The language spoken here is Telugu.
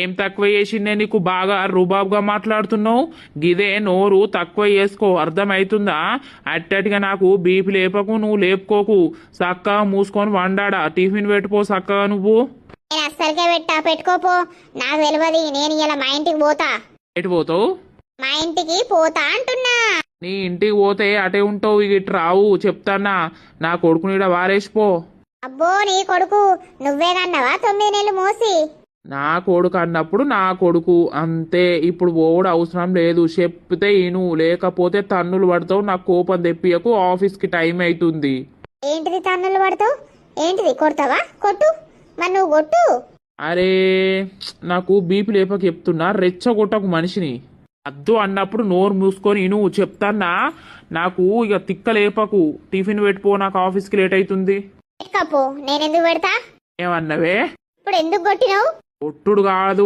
ఏం తక్కువ చేసిందే నీకు బాగా రుబాబ్గా మాట్లాడుతున్నావు? గిదే నోరు తక్కువ చేసుకో అర్థమవుతుందా అట్టటిగా నాకు బీపీ లేపకు నువ్వు లేపుకోకు. చక్కగా మూసుకొని వండాడా? టిఫిన్ పెట్టుకో చక్కగా నువ్వు. నేను అస్సలకే పెట్టా పెట్టుకోపో నాకు తెలియదు నేను ఇలా మా ఇంటికి పోతా. ఎటు పోతావు? మా ఇంటికి పోతా అంటున్నా. నీ ఇంటికి పోతే అటే ఉంటావు ఇటు రావు చెప్తానా నా కొడుకుని వారేసిపో. అబ్బో నీ కొడుకు. నువ్వే కన్నావా? తొమ్మిది నెలలు మోసి. నా కొడుకు అన్నప్పుడు నా కొడుకు అంతే. ఇప్పుడు పోవుడు అవసరం లేదు. చెప్తే ఇను. లేకపోతే తన్నులు పడతావు. నాకు కోపం తెప్పియకు. ఆఫీస్కి టైం అవుతుంది ఏంటిది తన్నులు పడతావు? ఏంటిది? కొడతావా? కొట్టు. మరి నువ్వు కొట్టు. అరే నాకు బీపీ లేపక చెప్తున్నా. రెచ్చగొట్టకు మనిషిని. అద్దు అన్నప్పుడు నోరు మూసుకొని ఇను. చెప్తాన్నా నాకు ఇక తిక్క లేపకు. టిఫిన్ పెట్టుకో. నాకు ఆఫీస్కి లేట్ అవుతుంది నేను ఎందుకు పెడతా? ఏమన్నవే? ఇప్పుడు ఎందుకు కొట్టినావు? ఒట్టుడు కాదు.